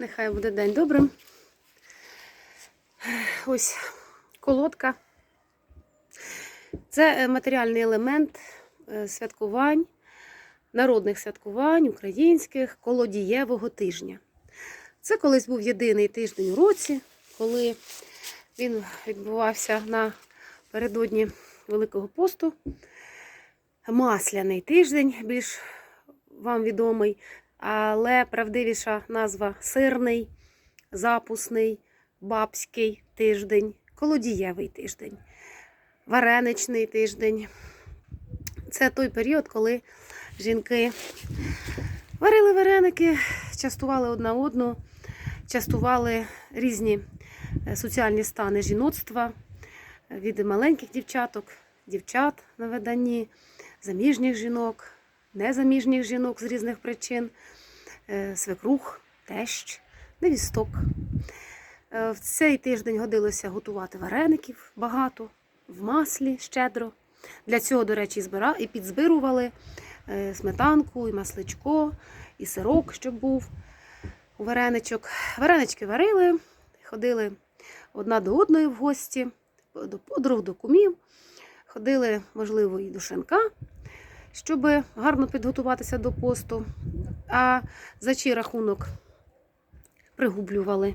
Нехай буде день добрим. Ось колодка. Це е, матеріальний елемент е, святкувань, народних святкувань, українських, колодієвого тижня. Це колись був єдиний тиждень у році, коли він відбувався напередодні Великого посту. Масляний тиждень, більш вам відомий, але правдивіша назва сирний, запусний, бабський тиждень, колодієвий тиждень, вареничний тиждень. Це той період, коли жінки варили вареники, частували одна одну, частували різні е, соціальні стани жіноцтва від маленьких дівчаток, дівчат на виданні, заміжніх жінок, незаміжніх жінок з різних причин, е, свекрух, тещ, невісток. Е, В цей тиждень годилося готувати вареників багато, в маслі щедро. Для цього, до речі, і підзбирували е, сметанку, і масличко, і сирок, щоб був у вареничок. Варенички варили, ходили одна до одної в гості, до подруг, до кумів. Ходили, можливо, і до шинка, щоб гарно підготуватися до посту. А за чий рахунок пригублювали,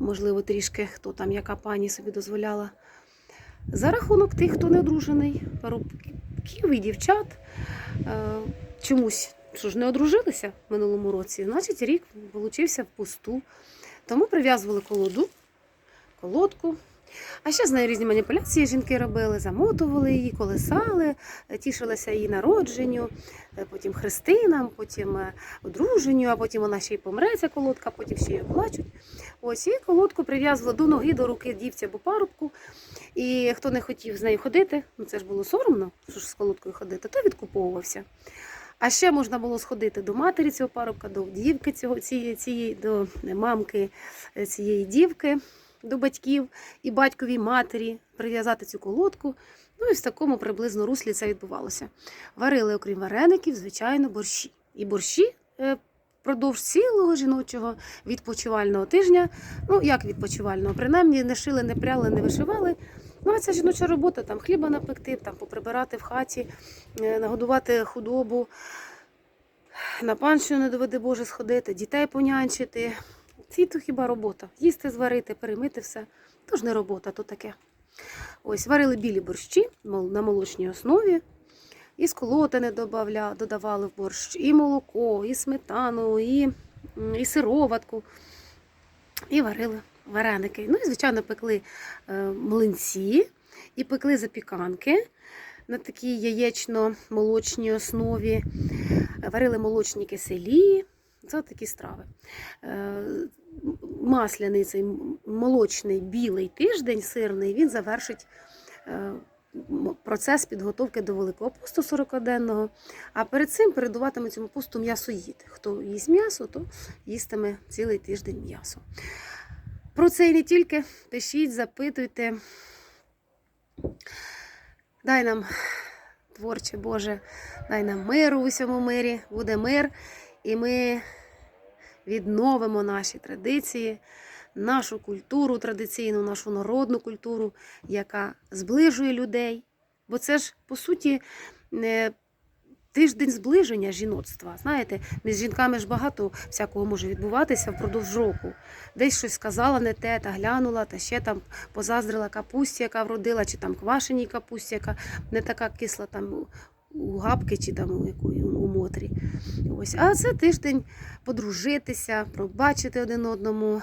можливо, трішки, хто там, яка пані собі дозволяла. За рахунок тих, хто не одружений, парубків і дівчат. Е, Чомусь що ж не одружилися в минулому році, значить рік получився в пусту. Тому прив'язували колоду, колодку. А ще з нею різні маніпуляції жінки робили, замотували її, колесали, тішилися її народженню, е, потім хрестинам, потім е, одруженню, а потім вона ще й помре, ця колодка, потім ще й оплачуть. Ось і колодку прив'язували до ноги, до руки дівці або парубку. І хто не хотів з нею ходити, ну це ж було соромно, що ж з колодкою ходити, то відкуповувався. А ще можна було сходити до матері цього парубка, до дівки цього, цієї, цієї, до мамки е, цієї дівки, до батьків і батьковій матері, прив'язати цю колодку. Ну і в такому приблизно руслі це відбувалося. Варили, окрім вареників, звичайно, борщі. І борщі е, впродовж цілого жіночого відпочивального тижня. Ну, як відпочивального, принаймні не шили, не пряли, не вишивали. Ну, а це жіноча робота, там хліба напекти, там поприбирати в хаті, е, нагодувати худобу, на панщину не доведе Боже сходити, дітей понянчити. Ці то хіба робота. Їсти, зварити, перемити все. То ж не робота, то таке. Ось, варили білі борщі на молочній основі. І сколотини додавали в борщ, і молоко, і сметану, і, і сироватку. І варили вареники. Ну і, звичайно, пекли е, млинці і пекли запіканки на такій яєчно-молочній основі. Варили молочні киселі. Це такі страви. Е, Масляний цей молочний білий тиждень, сирний, він завершить е, процес підготовки до Великого посту 40-денного. А перед цим передуватиме цьому посту м'ясоїд. Хто їсть м'ясо, то їстиме цілий тиждень м'ясо. Про це і не тільки пишіть, запитуйте. Дай нам, творче Боже, дай нам миру у всьому мирі, буде мир, і ми відновимо наші традиції, нашу культуру традиційну, нашу народну культуру, яка зближує людей. Бо це ж, по суті, не тиждень зближення жіноцтва. Знаєте, між жінками ж багато всякого може відбуватися впродовж року. Десь щось сказала не те, та глянула, та ще там позаздрила капусті, яка вродила, чи там квашеній капусті, яка не така кисла там у- габки чи там у якої у мотрі. Ось. А це тиждень подружитися, пробачити один одному,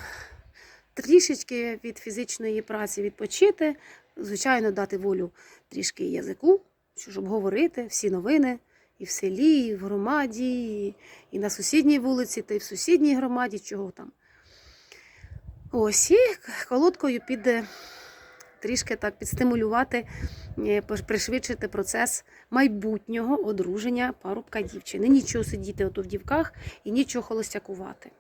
трішечки від фізичної праці відпочити, звичайно, дати волю трішки язику, щоб говорити всі новини. І в селі, і в громаді, і на сусідній вулиці, та й в сусідній громаді, чого там. Ось, і колодкою піде трішки так підстимулювати, е, пришвидшити процес майбутнього одруження парубка дівчини. Нічого сидіти ото в дівках і нічого холостякувати.